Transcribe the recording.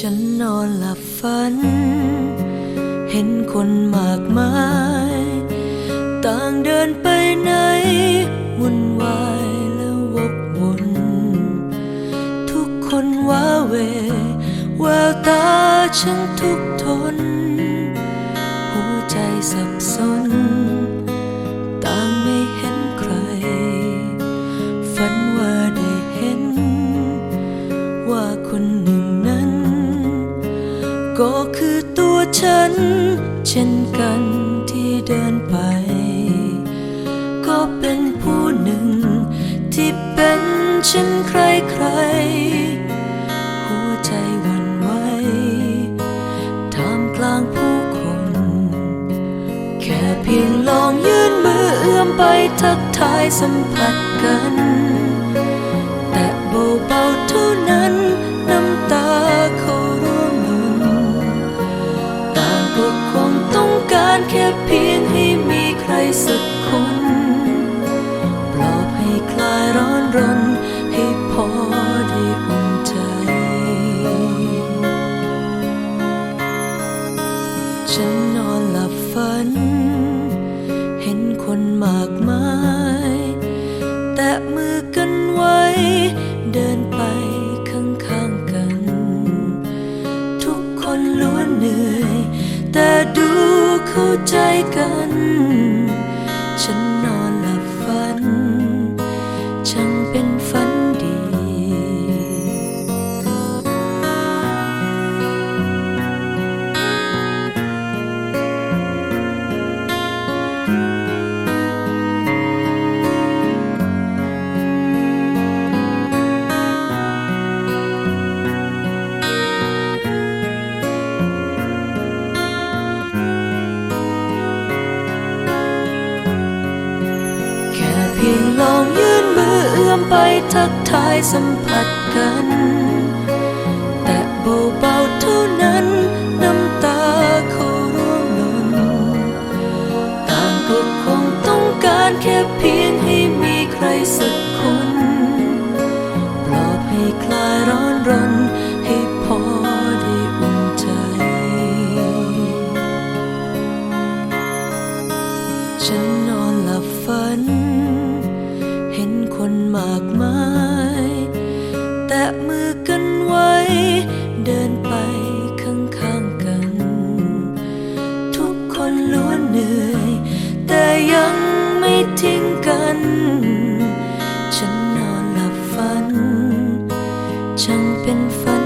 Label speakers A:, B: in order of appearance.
A: ฉันนอนหลับฝัน เห็นคนมากมาย ต่างเดินไปไหนวุ่นวายและวกวน ทุกคนว้าเวแววตาฉันทุกทน หัวใจสับสน ฉัน เช่นกันที่เดินไป ก็เป็นผู้หนึ่ง ที่เป็นเช่นใครใคร หัวใจวั่นไหวท่ามกลางผู้คน แค่เพียงลองยื่นมือเอื้อมไปทักทายสัมผัสกัน ฉันนอนหลับฝัน เห็นคนมากมาย แต่มือกันไว้ ทักทายสัมผัสกัน แต่เบาๆเท่านั้นน้ำตาเขาร่วงหล่นต่างก็คงต้องการแค่เพียงให้มีใครสักคนปลอบให้คลายร้อนรนให้พอได้อุ่นใจ ฉันนอนหลับฝัน เห็นคนมากมาย แตะมือกันไว้ เดินไปข้างข้างกัน ทุกคนล้วนเหนื่อย แต่ยังไม่ทิ้งกัน ฉันนอนหลับฝันจังเป็นฝัน